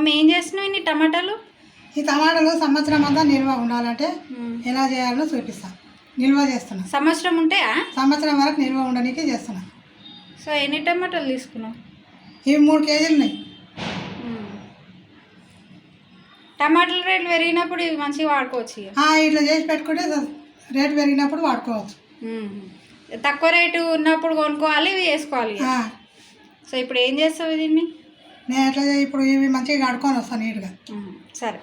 Mummy ఏం చేస్తున్నావు ఇన్ని టమాటాలు? ఈ టమాటాలు సంవత్సరం అంతా నిల్వ ఉండాలంటే ఎలా చేయాలో చూపిస్తాను నిల్వ చేస్తున్నా. సంవత్సరం ఉంటాయా? సంవత్సరం వరకు నిల్వ ఉండడానికి చేస్తున్నా. సో ఎన్ని టమాటాలు తీసుకున్నావు? ఇవి మూడు కేజీలు ఉన్నాయి. టమాటాల రేట్లు పెరిగినప్పుడు ఇవి మంచిగా వాడుకోవచ్చు ఇట్లా చేసి పెట్టుకుంటే రేటు పెరిగినప్పుడు వాడుకోవచ్చు. తక్కువ రేటు ఉన్నప్పుడు కొనుక్కోవాలి ఇవి వేసుకోవాలి సో ఇప్పుడు ఏం చేస్తావు దీన్ని? నేను ఎట్లా ఇప్పుడు ఇవి మంచిగా కడుక్కొని వస్తాను నీట్గా. సరే.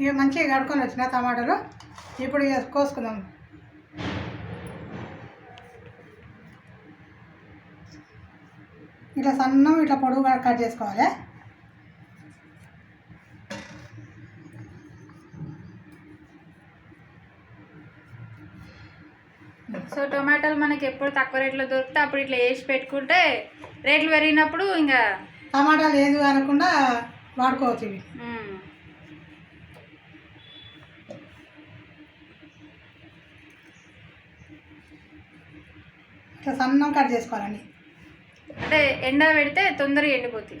ఇవి మంచిగా కడుక్కొని వచ్చిన టమాటాలు ఇప్పుడు ఇక కోసుకుందాం. ఇట్లా సన్నం ఇట్లా పొడుగుగా కట్ చేసుకోవాలి. సో టొమాటోలు మనకి ఎప్పుడు తక్కువ రేట్లో దొరికితే అప్పుడు ఇట్లా వేసి పెట్టుకుంటే రేట్లు పెరిగినప్పుడు ఇంకా టమాటాలు ఏది అనకుండా వాడుకోవచ్చు ఇవి. ఇట్లా సన్నం కట్ చేసుకోవాలండి. అంటే ఎండ పెడితే తొందరగా ఎండిపోతుంది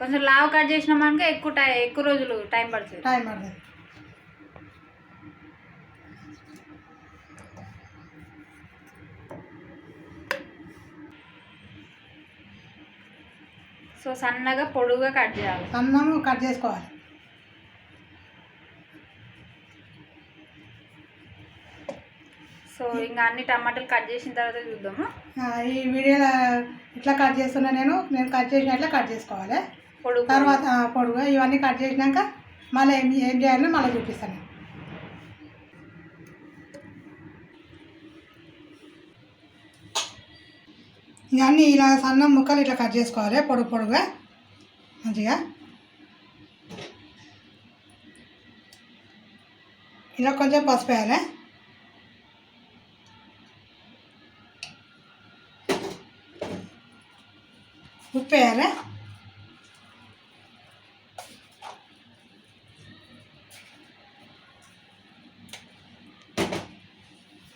కొంచెం లావు కట్ చేసినామనుకో ఎక్కువ టై ఎక్కువ రోజులు టైం పడుతుంది. టైం పడుతుంది. సో సన్నగా పొడుగా కట్ చేయాలి. సన్నము కట్ చేసుకోవాలి. సో ఇంకా అన్ని టమాటాలు కట్ చేసిన తర్వాత చూద్దాము? ఈ వీడియోలో ఇట్లా కట్ చేస్తున్నా నేను నేను కట్ చేసినట్లే కట్ చేసుకోవాలి. పొడుగు. తర్వాత పొడుగు. ఇవన్నీ కట్ చేసినాక మళ్ళీ ఏం ఏం చేయాలో మళ్ళీ చూపిస్తాను. ఇవన్నీ ఇలా సన్న ముక్కలు ఇట్లా కట్ చేసుకోవాలి పొడుగు పొడుగా మంచిగా. ఇలా కొంచెం పసుపు వేయాలి. ఉప్పు వేయాలి.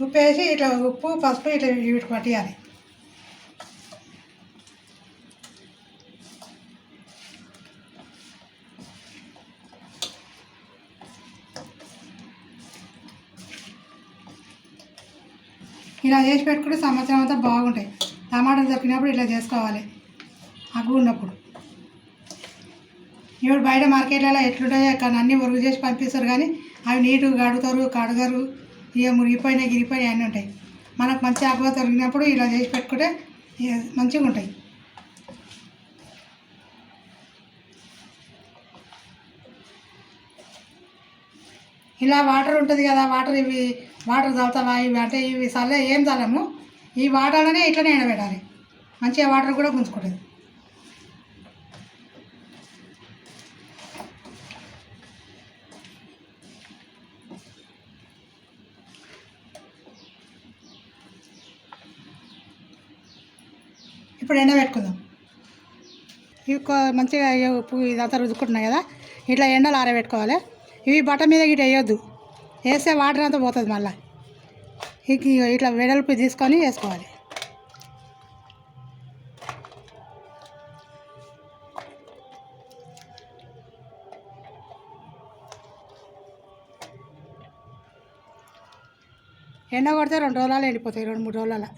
ఉప్పు వేసి ఇట్లా ఉప్పు పసుపు ఇట్లా వీటికి పట్టియాలి. ఇలా చేసి పెట్టుకుంటే సంవత్సరం అంతా బాగుంటాయి. టమాటాలు దొరికినప్పుడు ఇలా చేసుకోవాలి. అగ్గు ఉన్నప్పుడు. ఇప్పుడు బయట మార్కెట్లలో ఎట్లుంటాయో కానీ అన్నీ ఒరుగు చేసి పంపిస్తారు కానీ అవి నీట్గా కడుగుతారు కడగరు ఇక మురిగిపోయినాయి గిరిపోయినాయి అన్నీ ఉంటాయి. మనకు మంచి ఆకుగా దొరికినప్పుడు ఇలా చేసి పెట్టుకుంటే మంచిగా ఉంటాయి. ఇలా వాటర్ ఉంటుంది కదా వాటర్ ఇవి వాటర్ చల్లుతావా ఇవి అంటే ఇవి చల్లే ఏం చల్లము? ఈ వాటర్లోనే ఇట్లనే ఎండబెట్టాలి. మంచిగా వాటర్ కూడా గుంజుకుంటుంది. ఇప్పుడు ఎండబెట్టుకుందాం ఇవి మంచిగా ఉప్పు ఇదంతా రుద్దుకుంటున్నాయి కదా ఇట్లా ఎండలు ఆరబెట్టుకోవాలి. ఇవి బట్ట మీద గిట్ట వేయొద్దు. వేస్తే వాటర్ అంతా పోతుంది మళ్ళీ. ఇట్లా వెడల్పు తీసుకొని వేసుకోవాలి. ఎండ కొడితే రెండు రోజులలో ఎండిపోతాయి రెండు మూడు రోజులలో.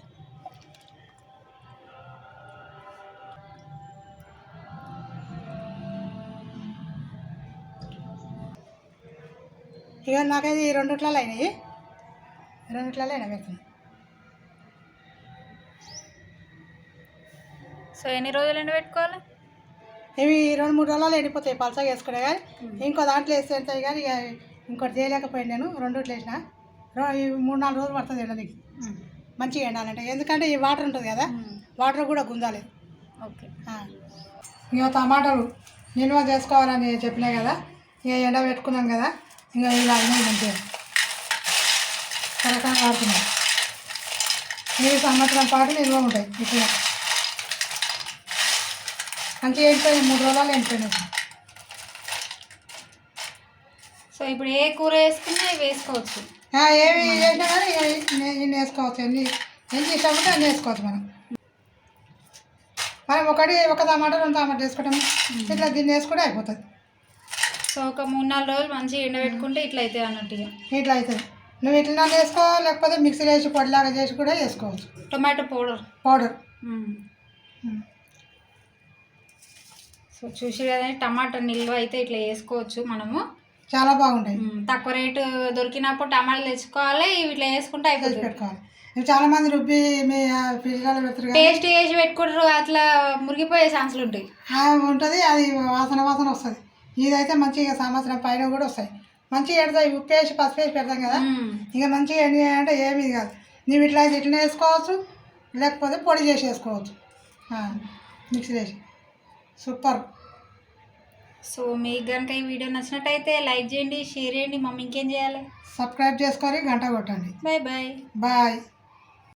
ఇక నాకైతే ఈ రెండిట్లలో అయినాయి. రెండిట్లలో ఎండబెడుతున్నాయి సో ఎన్ని రోజులు ఎండబెట్టుకోవాలి ఇవి రెండు మూడు రోజులలో ఎండిపోతాయి పలసగా వేసుకునే కానీ. ఇంకో దాంట్లో వేస్తే వెళ్తాయి కానీ ఇక ఇంకోటి చేయలేకపోయాను నేను. రెండిట్లో వేసిన. రో- ఈ మూడు నాలుగు రోజులు పడుతుంది ఎండనికి మంచిగా ఎండాలంటే. ఎందుకంటే ఈ వాటర్ ఉంటుంది కదా వాటర్ కూడా గుంజాలి. ఓకే. ఇక టమాటాలు నిల్వ చేసుకోవాలని చెప్పినా కదా ఇక ఎండ పెట్టుకున్నాం కదా. ఇక ఇలా అయినాయి మంచిగా కరకాలు ఆడుతున్నాయి ఈ సంవత్సరం పాటు నిల్వ ఉంటాయి ఇట్లా మంచిగా ఎండిపోయినాయి మూడు రోజులు ఎండిపోయినాయి సో ఇప్పుడు ఏ కూర వేసుకున్నా ఇవి వేసుకోవచ్చు. ఆ, ఏవి చేసినా కానీ ఇన్ని వేసుకోవచ్చు. ఎన్ని ఎన్ని ఇష్టం ఉంటే అన్ని వేసుకోవచ్చు మనం. మనం ఒకటి ఒక టమాటా రెండు టమాటా వేసుకుంటాము. ఇట్లా దీన్ని వేసుకుంటే అయిపోతుంది. సో ఒక మూడు నాలుగు రోజులు మంచిగా ఎండబెట్టుకుంటే ఇట్లా అవుతాయి అన్నట్టు ఇక ఇట్లా అవుతుంది నువ్వు ఇట్లా వేసుకో లేకపోతే మిక్సీలో వేసి పొడిలాగా చేసి కూడా వేసుకోవచ్చు టొమాటో పౌడర్. పౌడర్. సో చూసి కదా టమాటా నిల్వ అయితే ఇట్లా వేసుకోవచ్చు మనము. చాలా బాగుంటాయి. తక్కువ రేటు దొరికినప్పుడు టమాటాలు తెచ్చుకోవాలి ఇట్లా వేసుకుంటే చేసి అయిపోతుంది పెట్టుకోవాలి. చాలా మంది రుబ్బి మీ ఫ్రిడ్జ్లలో పెడతారు టేస్ట్ వేసి పెట్టుకుంటారు అట్లా మురిగిపోయే ఛాన్సులు ఉంటాయి. ఉంటుంది అది వాసన వాసన వస్తుంది. ఇదైతే మంచిగా సంవత్సరం పైన కూడా వస్తాయి. మంచిగా ఎడతాయి ఉప్పు వేసి పసుపు వేసి పెడతాం కదా. ఇక మంచిగా ఎండి అంటే ఏమీ కాదు నువ్వు ఇట్లా అయితే ఇట్లా వేసుకోవచ్చు. లేకపోతే పొడి చేసి వేసుకోవచ్చు. మిక్సీ వేసి సూపర్. సో మీకు కనుక ఈ వీడియో నచ్చినట్టయితే లైక్ చేయండి షేర్ చేయండి. మమ్మీ ఇంకేం చేయాలి? సబ్స్క్రైబ్ చేసుకొని గంట కొట్టండి. Bye bye. బాయ్.